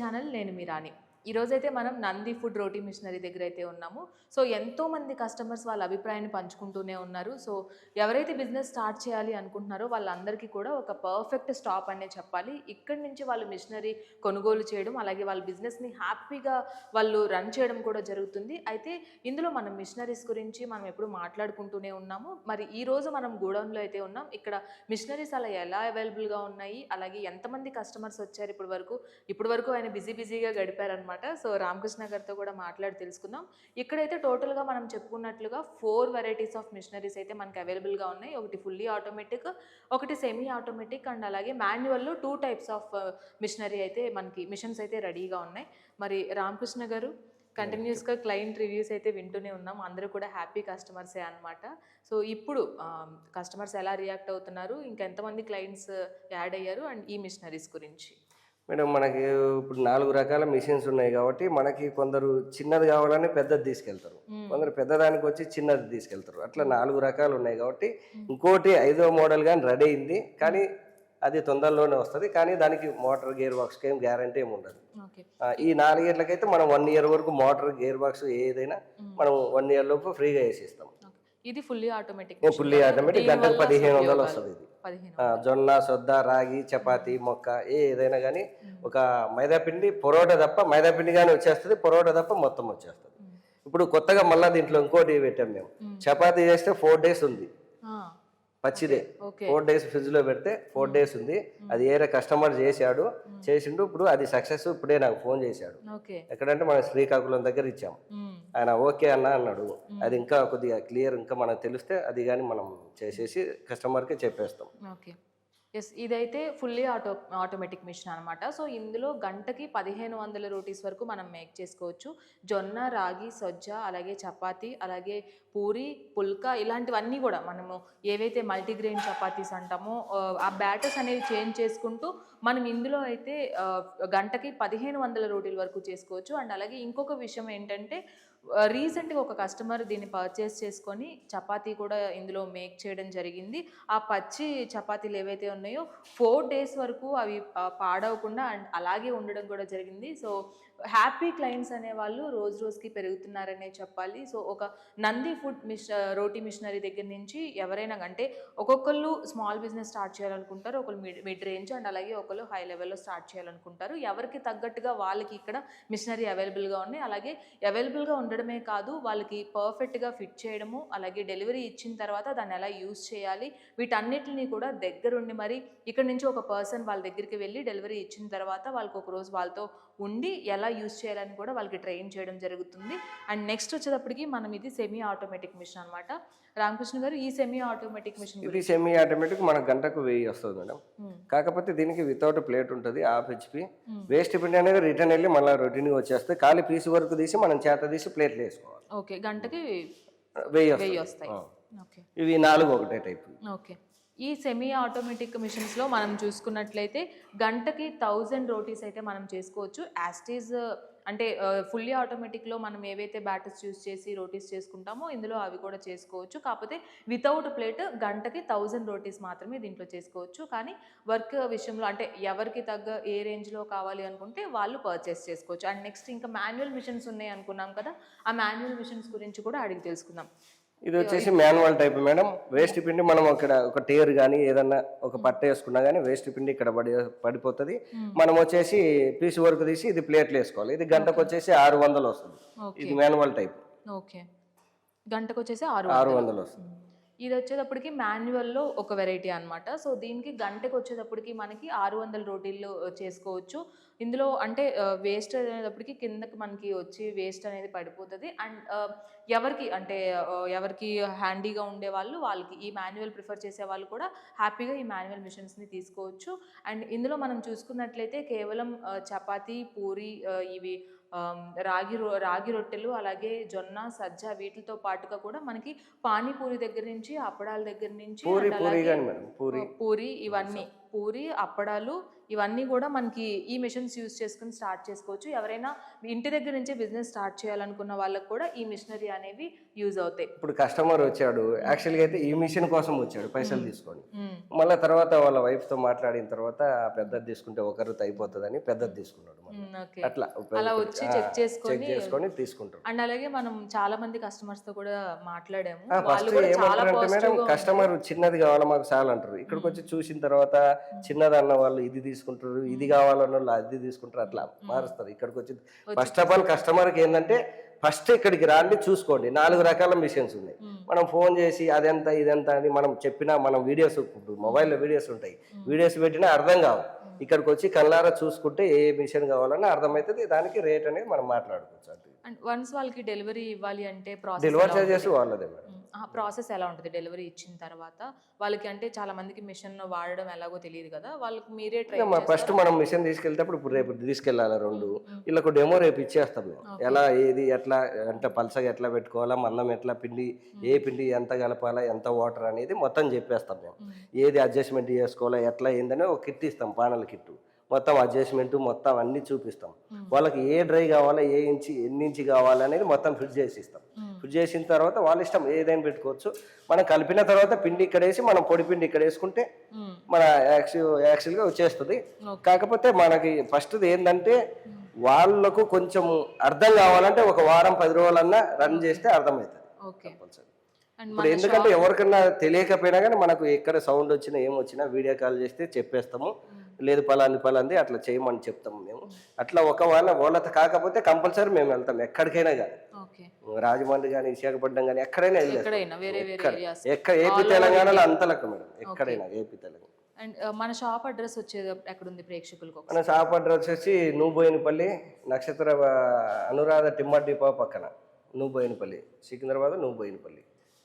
Channel నేను మీ రాణి. ఈరోజైతే మనం నంది ఫుడ్ రోటీ మిషనరీ దగ్గర అయితే ఉన్నాము. సో ఎంతోమంది కస్టమర్స్ వాళ్ళ అభిప్రాయాన్ని పంచుకుంటూనే ఉన్నారు. సో ఎవరైతే బిజినెస్ స్టార్ట్ చేయాలి అనుకుంటున్నారో వాళ్ళందరికీ కూడా ఒక పర్ఫెక్ట్ స్టాప్ అనే చెప్పాలి. ఇక్కడి నుంచి వాళ్ళు మిషనరీ కొనుగోలు చేయడం అలాగే వాళ్ళ బిజినెస్ని హ్యాపీగా వాళ్ళు రన్ చేయడం కూడా జరుగుతుంది. అయితే ఇందులో మనం మిషనరీస్ గురించి మనం ఎప్పుడు మాట్లాడుకుంటూనే ఉన్నాము. మరి ఈరోజు మనం గోడౌన్లో అయితే ఉన్నాం. ఇక్కడ మిషనరీస్ అలా ఎలా అవైలబుల్గా ఉన్నాయి? అలాగే ఎంతమంది కస్టమర్స్ వచ్చారు ఇప్పటి వరకు ఇప్పటి వరకు ఆయన బిజీ బిజీగా గడిపారనమాట సో రామకృష్ణ గారితో కూడా మాట్లాడి తెలుసుకుందాం. ఇక్కడైతే టోటల్గా మనం చెప్పుకున్నట్లుగా ఫోర్ వెరైటీస్ ఆఫ్ మిషనరీస్ అయితే మనకి అవైలబుల్గా ఉన్నాయి. ఒకటి ఫుల్లీ ఆటోమేటిక్ ఒకటి సెమీ ఆటోమేటిక్ అండ్ అలాగే మాన్యువల్లో టూ టైప్స్ ఆఫ్ మిషనరీ అయితే మనకి మిషన్స్ అయితే రెడీగా ఉన్నాయి. మరి రామకృష్ణ గారు కంటిన్యూస్గా క్లయింట్ రివ్యూస్ అయితే వింటూనే ఉన్నాం. అందరూ కూడా హ్యాపీ కస్టమర్సే అనమాట సో ఇప్పుడు కస్టమర్స్ ఎలా రియాక్ట్ అవుతున్నారు? ఇంకెంతమంది క్లయింట్స్ యాడ్ అయ్యారు? అండ్ ఈ మిషనరీస్ గురించి. మేడం మనకి ఇప్పుడు నాలుగు రకాల మిషన్స్ ఉన్నాయి కాబట్టి మనకి కొందరు చిన్నది కావాలని పెద్దది తీసుకెళ్తారు. కొందరు పెద్దదానికి వచ్చి చిన్నది తీసుకెళ్తారు. అట్లా నాలుగు రకాలు ఉన్నాయి కాబట్టి ఇంకోటి ఐదో మోడల్ కానీ రెడీ అయింది. కానీ అది తొందరలోనే వస్తుంది. కానీ దానికి మోటార్ గేర్ బాక్స్కి ఏం గ్యారంటీ ఏమి ఉండదు. ఈ నాలుగేళ్ళకైతే మనం వన్ ఇయర్ వరకు మోటార్ గేర్ బాక్స్ ఏదైనా మనం వన్ ఇయర్ లోపు ఫ్రీగా వేసిస్తాం. ఇది ఫుల్లీ ఆటోమేటిక్ ఫుల్లీ ఆటోమేటిక్ గంటకు పదిహేను వందలు వస్తుంది ఇది. జొన్న సొద్ద రాగి చపాతి మొక్క ఏదైనా కానీ ఒక మైదా పిండి పొరోటా తప్ప మైదా పిండి కానీ వచ్చేస్తుంది పొరోటా తప్ప మొత్తం వచ్చేస్తుంది. ఇప్పుడు కొత్తగా మళ్ళీ దీంట్లో ఇంకోటి పెట్టాం మేము. చపాతి చేస్తే ఫోర్ డేస్ ఉంది. పచ్చిదే. ఫోర్ డేస్ ఫ్రిడ్జ్లో పెడితే ఫోర్ డేస్ ఉంది. అది ఏరే కస్టమర్ చేశాడు చేసిండు ఇప్పుడు అది సక్సెస్ ఇప్పుడే నాకు ఫోన్ చేశాడు. ఎక్కడంటే మన శ్రీకాకుళం దగ్గర ఇచ్చాం. ఆయన ఓకే అన్న అన్నాడు. అది ఇంకా కొద్దిగా క్లియర్ ఇంకా మనకు తెలిస్తే అది కానీ మనం చేసేసి కస్టమర్కి చెప్పేస్తాం. ఎస్ ఇదైతే ఫుల్లీ ఆటో ఆటోమేటిక్ మిషన్ అనమాట సో ఇందులో గంటకి పదిహేను వందల రోటీస్ వరకు మనం మేక్ చేసుకోవచ్చు. జొన్న రాగి సజ్జ అలాగే చపాతి అలాగే పూరి పుల్కా ఇలాంటివన్నీ కూడా మనము ఏవైతే మల్టీగ్రెయిన్ చపాతీస్ అంటామో ఆ, బ్యాటర్స్ అనేవి చేంజ్ చేసుకుంటూ మనం ఇందులో అయితే గంటకి పదిహేను వందల రోటీల వరకు చేసుకోవచ్చు. అండ్ అలాగే ఇంకొక విషయం ఏంటంటే రీసెంట్గా ఒక కస్టమర్ దీన్ని పర్చేస్ చేసుకొని చపాతీ కూడా ఇందులో మేక్ చేయడం జరిగింది. ఆ పచ్చి చపాతీలు ఏవైతే ఉన్నాయో ఫోర్ డేస్ వరకు అవి పాడవకుండా అండ్ అలాగే ఉండడం కూడా జరిగింది. సో హ్యాపీ క్లయింట్స్ అనేవాళ్ళు రోజు రోజుకి పెరుగుతున్నారనే చెప్పాలి. సో ఒక నంది ఫుడ్ మిష రోటీ మిషనరీ దగ్గర నుంచి ఎవరైనా అంటే ఒక్కొక్కళ్ళు స్మాల్ బిజినెస్ స్టార్ట్ చేయాలనుకుంటారు. ఒకళ్ళు మిడ్ మిడ్ రేంజ్ అండ్ అలాగే ఒకళ్ళు హై లెవెల్లో స్టార్ట్ చేయాలనుకుంటారు. ఎవరికి తగ్గట్టుగా వాళ్ళకి ఇక్కడ మిషనరీ అవైలబుల్గా ఉన్నాయి. అలాగే అవైలబుల్గా ఉండడమే కాదు వాళ్ళకి పర్ఫెక్ట్గా ఫిట్ చేయడము అలాగే డెలివరీ ఇచ్చిన తర్వాత దాన్ని ఎలా యూస్ చేయాలి వీటన్నిటిని కూడా దగ్గరుండి మరి ఇక్కడ నుంచి ఒక పర్సన్ వాళ్ళ దగ్గరికి వెళ్ళి డెలివరీ ఇచ్చిన తర్వాత వాళ్ళకి ఒక రోజు వాళ్ళతో ఉండి ఎలా యూస్ చేయాలని కూడా వాళ్ళకి ట్రైన్ చేయడం జరుగుతుంది. అండ్ నెక్స్ట్ వచ్చేటప్పటికి మనం ఇది సెమీ ఆటోమేటిక్ మిషన్ అనమాట రామకృష్ణ గారు ఈ సెమీ ఆటోమేటిక్ మిషన్ ఇది సెమీ ఆటోమేటిక్ మనకు గంటకు వెయ్యి వస్తుంది మేడం. కాకపోతే దీనికి వితౌట్ ప్లేట్ ఉంటుంది హాఫ్ హెచ్పి వేస్ట్ పిండి అనేది రిటర్న్ వెళ్ళి మళ్ళీ రొటీన్గా వచ్చేస్తే ఖాళీ పీస్ వరకు తీసి మనం చేత తీసి ప్లేట్లు వేసుకోవాలి. ఓకే గంటకి వెయ్యి వస్తాయి. ఓకే. ఇవి నాలుగు ఒకటే టైప్. ఓకే. ఈ సెమీ ఆటోమేటిక్ మిషన్స్లో మనం చూసుకున్నట్లయితే గంటకి థౌజండ్ రోటీస్ అయితే మనం చేసుకోవచ్చు. యాస్టీజ్ అంటే ఫుల్లీ ఆటోమేటిక్లో మనం ఏవైతే బ్యాటర్స్ యూస్ చేసి రోటీస్ చేసుకుంటామో ఇందులో అవి కూడా చేసుకోవచ్చు. కాకపోతే వితౌట్ ప్లేట్ గంటకి థౌజండ్ రోటీస్ మాత్రమే దీంట్లో చేసుకోవచ్చు. కానీ వర్క్ విషయంలో అంటే ఎవరికి తగ్గ ఏ రేంజ్లో కావాలి అనుకుంటే వాళ్ళు పర్చేస్ చేసుకోవచ్చు. అండ్ నెక్స్ట్ ఇంకా మాన్యువల్ మిషన్స్ ఉన్నాయి అనుకున్నాం కదా ఆ మాన్యువల్ మిషన్స్ గురించి కూడా అడిగి తెలుసుకుందాం. ఇది వచ్చేసి మాన్యువల్ టైప్ మేడం. వేస్ట్ పిండి మనం ఇక్కడ ఒక టేర్ కానీ ఏదన్నా ఒక పట్ట వేసుకున్నా కానీ వేస్ట్ పిండి ఇక్కడ పడి పడిపోతుంది. మనం వచ్చేసి పీస్ వరకు తీసి ఇది ప్లేట్లు వేసుకోవాలి. ఇది గంటకు వచ్చేసి ఆరు వందలు వస్తుంది. ఇది మాన్యువల్ టైప్. ఓకే. గంటకు వచ్చేసి ఆరు ఆరు వందలు వస్తుంది. ఇది వచ్చేటప్పటికి మాన్యువల్లో ఒక వెరైటీ అనమాట సో దీనికి గంటకు వచ్చేటప్పటికి మనకి ఆరు వందల రోటీలు చేసుకోవచ్చు. ఇందులో అంటే వేస్ట్ అనేటప్పటికి కిందకి మనకి వచ్చి వేస్ట్ అనేది పడిపోతుంది. అండ్ ఎవరికి అంటే ఎవరికి హ్యాండీగా ఉండే వాళ్ళు వాళ్ళకి ఈ మాన్యువల్ ప్రిఫర్ చేసే వాళ్ళు కూడా హ్యాపీగా ఈ మాన్యువల్ మిషన్స్ని తీసుకోవచ్చు. అండ్ ఇందులో మనం చూసుకున్నట్లయితే కేవలం చపాతీ పూరి ఇవి రాగి రొ రాగి రొట్టెలు అలాగే జొన్న సజ్జ వీటితో పాటుగా కూడా మనకి పానీపూరి దగ్గర నుంచి అప్పడాల దగ్గర నుంచి పూరి ఇవన్నీ. పూరి అప్పడాలు ఇవన్నీ కూడా మనకి ఈ మిషన్స్ యూస్ చేసుకుని స్టార్ట్ చేసుకోవచ్చు. ఎవరైనా ఇంటి దగ్గర నుంచే బిజినెస్ స్టార్ట్ చేయాలనుకున్న వాళ్ళకి కూడా ఈ మిషనరీ అనేవి యూజ్ అవుతాయి. ఇప్పుడు కస్టమర్ వచ్చాడు యాక్చువల్గా అయితే ఈ మిషన్ కోసం వచ్చాడు పైసలు తీసుకొని. మళ్ళీ తర్వాత వాళ్ళ వైఫ్తో మాట్లాడిన తర్వాత పెద్దది తీసుకుంటే ఒకరితో అయిపోతుందని పెద్దది తీసుకున్నాడు అట్లా అలా వచ్చి చెక్ చేసుకొని చేసుకొని తీసుకుంటారు అండ్ అలాగే మనం చాలా మంది కస్టమర్స్తో కూడా మాట్లాడాము. ఫస్ట్ వాళ్ళు కూడా చాలా మేడం కస్టమర్ చిన్నది కావాలా మాకు చాలా అంటారు ఇక్కడికి వచ్చి చూసిన తర్వాత చిన్నది అన్న వాళ్ళు ఇది తీసుకుంటారు ఇది కావాలన్న వాళ్ళు అది తీసుకుంటారు అట్లా మారుస్తారు. ఇక్కడికి వచ్చి ఫస్ట్ ఆఫ్ ఆల్ కస్టమర్కి ఏంటంటే ఫస్ట్ ఇక్కడికి రాండి చూసుకోండి. నాలుగు రకాల మిషన్స్ ఉన్నాయి. మనం ఫోన్ చేసి అదెంత ఇదెంత అని మనం చెప్పినా మనం వీడియోస్ ఇప్పుడు మొబైల్లో వీడియోస్ ఉంటాయి. వీడియోస్ పెట్టినా అర్థం కావు. ఇక్కడికి వచ్చి కళ్ళారా చూసుకుంటే ఏ మిషన్ కావాలన్నా అర్థమవుతుంది. దానికి రేట్ అనేది మనం మాట్లాడుకోవచ్చు. అది అండ్ వన్స్ వాళ్ళకి డెలివరీ ఇవ్వాలి అంటే ప్రాసెస్ డెలివరీ చార్జెస్ వాళ్ళదే ప్రాసెస్ ఎలా ఉంటుంది? డెలివరీ ఇచ్చిన తర్వాత వాళ్ళకి అంటే చాలా మందికి మిషన్ వాడడం ఎలాగో తెలియదు కదా వాళ్ళకి మీరే ట్రై ఫస్ట్ మనం మిషన్ తీసుకెళ్తేప్పుడు ఇప్పుడు రేపు తీసుకెళ్ళాలి రెండు. వీళ్ళకు డెమో రేపు ఇచ్చేస్తాం మేము. ఎలా ఏది ఎట్లా అంటే పలసగా ఎట్లా పెట్టుకోవాలా మందం ఎట్లా పిండి ఏ పిండి ఎంత కలపాలా ఎంత వాటర్ అనేది మొత్తం చెప్పేస్తాం మేము. ఏది అడ్జస్ట్మెంట్ చేసుకోవాలా ఎట్లా ఏందని ఒక కిట్ ఇస్తాం పానల్ కిట్ మొత్తం అడ్జస్ట్మెంట్ మొత్తం అన్ని చూపిస్తాం. వాళ్ళకి ఏ డ్రై కావాలా ఏ ఇంచి ఎన్ని ఇంచి కావాలా అనేది మొత్తం ఫిట్ చేసి ఇస్తాం ఫిట్ చేసిన తర్వాత వాళ్ళ ఇష్టం ఏదైనా పెట్టుకోవచ్చు. మనం కలిపిన తర్వాత పిండి ఇక్కడ వేసి మనం పొడి పిండి ఇక్కడ వేసుకుంటే మన యాక్చువల్ యాక్చువల్గా వచ్చేస్తుంది. కాకపోతే మనకి ఫస్ట్ ఏంటంటే వాళ్ళకు కొంచెం అర్థం కావాలంటే ఒక వారం పది రోజులన్నా రన్ చేస్తే అర్థమవుతుంది. కంపల్సరీ ఇప్పుడు ఎందుకంటే ఎవరికన్నా తెలియకపోయినా కానీ మనకు ఎక్కడ సౌండ్ వచ్చినా ఏం వచ్చినా వీడియో కాల్ చేస్తే చెప్పేస్తాము. లేదు పలాంది పలాంది అట్లా చేయమని చెప్తాము మేము. అట్లా ఒక వాళ్ళ వాళ్ళతో కాకపోతే కంపల్సరీ మేము వెళ్తాం ఎక్కడికైనా కానీ రాజమండ్రి కానీ విశాఖపట్నం కానీ ఎక్కడైనా ఎక్కడ? ఏపీ తెలంగాణలో అంత లెక్క మేడం. ఎక్కడైనా ఏపీ తెలంగాణ. అండ్ మన షాప్ అడ్రస్ వచ్చేది ఎక్కడ ఉంది ప్రేక్షకులకు? మన షాప్ అడ్రస్ వచ్చి నూబోయినపల్లి నక్షత్ర అనురాధ టిమ్మర్ డిపో పక్కన. నూబోయినపల్లి సికింద్రాబాద్ నూబోయినపల్లి.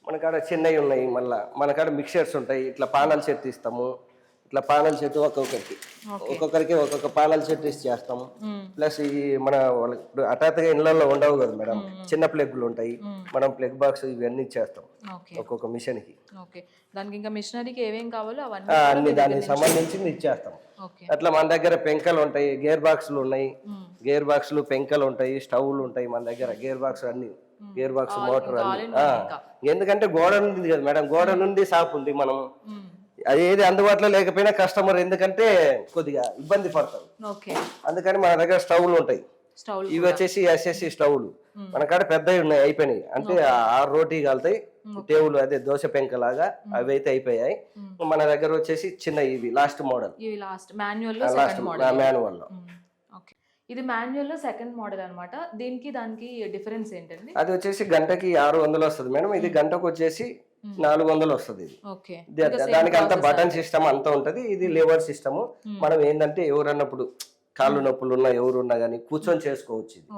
మన కాడ చిన్నవి ఉన్నాయి మళ్ళా. మన కాడ మిక్చర్స్ ఉంటాయి. ఇట్లా పానల్ సెట్ ఇస్తాము. ఇట్లా పానల్ సెట్ ఒక్కొక్కరికి. ఒక్కొక్కరికి ఒక్కొక్క పానల్ సెట్ చేస్తాము. ప్లస్ ఈ మన ఇప్పుడు హఠాత్తుగా ఇళ్ళల్లో ఉండవు కదా మేడం. చిన్న ప్లగ్లు ఉంటాయి. మనం ప్లగ్ బాక్స్ ఇవన్నీ ఇచ్చేస్తాం ఒక్కొక్క మిషన్కి. ఓకే. దానికి ఇంకా మిషనరీకి ఏమేం కావాలో అన్ని దానికి సంబంధించింది ఇచ్చేస్తాం. అట్లా మన దగ్గర పెంకలు ఉంటాయి గేర్ బాక్స్లు ఉన్నాయి. గేర్ బాక్స్లు పెంకలు ఉంటాయి స్టవ్లు ఉంటాయి మన దగ్గర. గేర్ బాక్స్ అన్ని. గేర్ బాక్స్ మోటార్ అన్ని. ఎందుకంటే గోడ ఉంది కదా మేడం. గోడ నుండి షాప్ ఉంది మనం. అది ఏది అందుబాటులో లేకపోయినా కస్టమర్ ఎందుకంటే కొద్దిగా ఇబ్బంది పడతారు. ఓకే. అందుకని మన దగ్గర స్టవ్లు ఉంటాయి. ఇవి వచ్చేసి ఎస్ఎస్సి స్టవ్లు. మన కాడ పెద్దవి ఉన్నాయి అయిపోయినాయి. అంటే ఆ ఆరు రోటీ కలుతాయి. టేవులు అదే దోశ పెంకలాగా అవి అయితే అయిపోయాయి. మన దగ్గర వచ్చేసి చిన్న ఇవి లాస్ట్ మోడల్ లాస్ట్ మాన్యువల్లో ఇది మాన్యువల్లో సెకండ్ మోడల్ అన్నమాట. దీనికి దానికి డిఫరెన్స్ ఏంటండి? అది వచ్చేసి గంటకి ఆరు వందలు వస్తుంది మేడం. ఇది గంటకు వచ్చేసి నాలుగు వందలు వస్తుంది ఇది దానికి అంత బటన్ సిస్టమ్ అంతా ఉంటది. ఇది లేవర్ సిస్టమ్. మనం ఏంటంటే ఎవరన్నప్పుడు కాళ్ళు నొప్పులు ఉన్నా ఎవరు ఉన్నా కానీ కూర్చొని చేసుకోవచ్చు ఇది.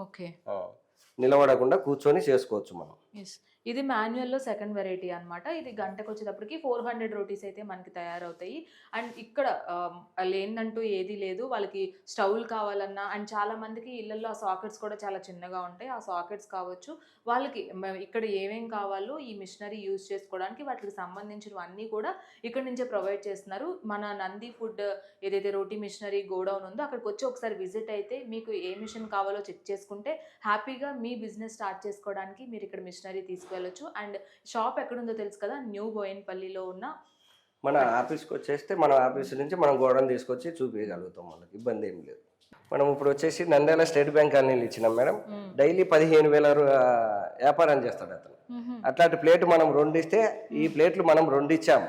నిలబడకుండా కూర్చొని చేసుకోవచ్చు మనం. ఇది మాన్యువల్లో సెకండ్ వెరైటీ అనమాట ఇది గంటకు వచ్చేటప్పటికి ఫోర్ హండ్రెడ్ రోటీస్ అయితే మనకి తయారవుతాయి. అండ్ ఇక్కడ ఆమ్, లేదంటూ ఏది లేదు. వాళ్ళకి స్టవ్లు కావాలన్నా అండ్ చాలామందికి ఇళ్ళల్లో ఆ సాకెట్స్ కూడా చాలా చిన్నగా ఉంటాయి. ఆ సాకెట్స్ కావచ్చు. వాళ్ళకి ఇక్కడ ఏమేం కావాలో ఈ మిషనరీ యూజ్ చేసుకోవడానికి వాటికి సంబంధించినవన్నీ కూడా ఇక్కడ నుంచే ప్రొవైడ్ చేస్తున్నారు. మన నంది ఫుడ్ ఏదైతే రోటీ మిషనరీ గోడౌన్ ఉందో అక్కడికి వచ్చి ఒకసారి విజిట్ అయితే మీకు ఏ మిషన్ కావాలో చెక్ చేసుకుంటే హ్యాపీగా మీ బిజినెస్ స్టార్ట్ చేసుకోవడానికి మీరు ఇక్కడ మిషనరీ తీసుకువెళ్ళొచ్చు అండ్ షాప్ ఎక్కడుందో తెలుసు కదా న్యూ బోయిన్పల్లిలో ఉన్న మన ఆఫీస్కి వచ్చేస్తే మన ఆఫీస్ నుంచి మనం గోడను తీసుకొచ్చి చూపించగలుగుతాం మనకి ఇబ్బంది ఏం లేదు. మనం ఇప్పుడు వచ్చేసి నంద్యాల స్టేట్ బ్యాంక్ కాలనీలు ఇచ్చినాం మేడం. డైలీ పదిహేను వేల వ్యాపారం చేస్తాడు అతను. అట్లాంటి ప్లేట్ మనం రెండు ఇస్తే ఈ ప్లేట్లు మనం రెండు ఇచ్చాం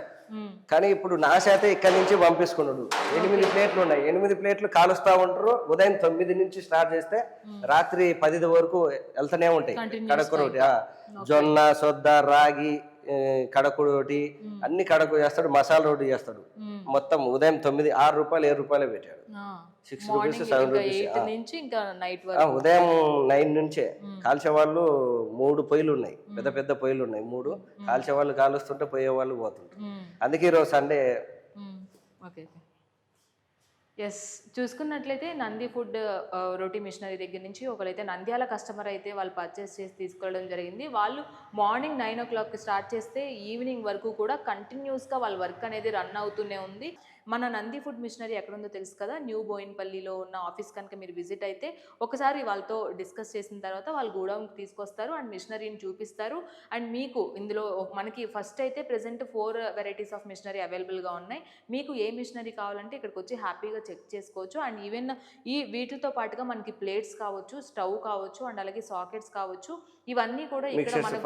కానీ ఇప్పుడు నా చేత ఇక్కడి నుంచి పంపిస్తున్నాడు. ఎనిమిది ప్లేట్లు ఉన్నాయి. ఎనిమిది ప్లేట్లు కాలుస్తా ఉంటారు. ఉదయం తొమ్మిది నుంచి స్టార్ట్ చేస్తే రాత్రి పది వరకు వెళ్తూనే ఉంటాయి. కడకు రోటి ఆ, జొన్న సొద్ద రాగి ఏ, కడకు రోటి అన్ని కడకు చేస్తాడు మసాలా రోటి చేస్తాడు. మొత్తం ఉదయం తొమ్మిది ఆరు రూపాయలు ఏడు రూపాయలు పెట్టాడు. సిక్స్ రూపీస్ సెవెన్ రూపీస్ ఉదయం నైన్ నుంచే. కాల్చే వాళ్ళు మూడు పొయ్యిలు ఉన్నాయి. పెద్ద పెద్ద పొయ్యిలు ఉన్నాయి మూడు. కాల్చే వాళ్ళు కాలుస్తుంటే పోయే వాళ్ళు పోతుంటారు అందుకే ఈరోజు సండే. ఎస్ చూసుకున్నట్లయితే నంది ఫుడ్ రోటీ మిషనరీ దగ్గర నుంచి ఒకరైతే నంద్యాల కస్టమర్ అయితే వాళ్ళు పర్చేస్ చేసి తీసుకోవడం జరిగింది. వాళ్ళు మార్నింగ్ నైన్ ఓ క్లాక్కి స్టార్ట్ చేస్తే ఈవినింగ్ వరకు కూడా కంటిన్యూస్గా వాళ్ళ వర్క్ అనేది రన్ అవుతూనే ఉంది. మన నంది ఫుడ్ మిషనరీ ఎక్కడుందో తెలుసు కదా? న్యూ బోయిన్పల్లిలో ఉన్న ఆఫీస్ కనుక మీరు విజిట్ అయితే ఒకసారి వాళ్ళతో డిస్కస్ చేసిన తర్వాత వాళ్ళు గూడౌన్కి తీసుకొస్తారు అండ్ మిషనరీని చూపిస్తారు. అండ్ మీకు ఇందులో మనకి ఫస్ట్ అయితే present four varieties of machinery అవైలబుల్గా ఉన్నాయి. మీకు ఏ మిషనరీ కావాలంటే ఇక్కడికి వచ్చి హ్యాపీగా చెక్ చేసుకోవచ్చు. అండ్ ఈవెన్ ఈ వీటితో పాటుగా మనకి ప్లేట్స్ కావచ్చు స్టవ్ కావచ్చు అండ్ అలాగే సాకెట్స్ కావచ్చు. ఇవన్నీ కూడా ఇక్కడ మన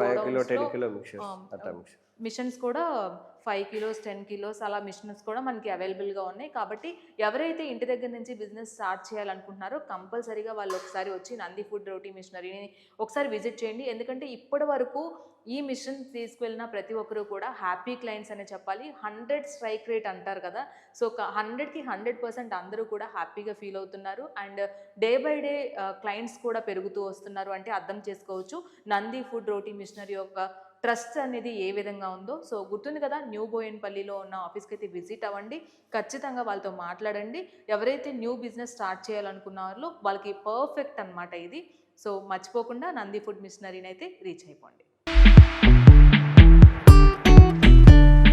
మిషన్స్ కూడా ఫైవ్ కిలోస్ టెన్ కిలోస్ అలా మిషన్స్ కూడా మనకి అవైలబుల్గా ఉన్నాయి. కాబట్టి ఎవరైతే ఇంటి దగ్గర నుంచి బిజినెస్ స్టార్ట్ చేయాలనుకుంటున్నారో కంపల్సరీగా వాళ్ళు ఒకసారి వచ్చి నంది ఫుడ్ రోటీ మిషనరీని ఒకసారి విజిట్ చేయండి. ఎందుకంటే ఇప్పటి వరకు ఈ మిషన్ తీసుకువెళ్ళిన ప్రతి ఒక్కరు కూడా హ్యాపీ క్లయింట్స్ అనే చెప్పాలి. హండ్రెడ్ స్ట్రైక్ రేట్ అంటారు కదా. సో హండ్రెడ్కి హండ్రెడ్ పర్సెంట్ అందరూ కూడా హ్యాపీగా ఫీల్ అవుతున్నారు. And day by day clients కూడా పెరుగుతూ వస్తున్నారు. అంటే అర్థం చేసుకోవచ్చు. నంది ఫుడ్ రోటీ మిషనరీ యొక్క ట్రస్ట్ అనేది ఏ విధంగా ఉందో. సో గుర్తుంది కదా న్యూ బోయన్పల్లిలో ఉన్న ఆఫీస్కి అయితే విజిట్ అవ్వండి. ఖచ్చితంగా వాళ్ళతో మాట్లాడండి. ఎవరైతే న్యూ బిజినెస్ స్టార్ట్ చేయాలనుకున్నారో వాళ్ళకి పర్ఫెక్ట్ అన్నమాట ఇది. సో మర్చిపోకుండా నంది ఫుడ్ మిషనరీని అయితే రీచ్ అయిపోండి.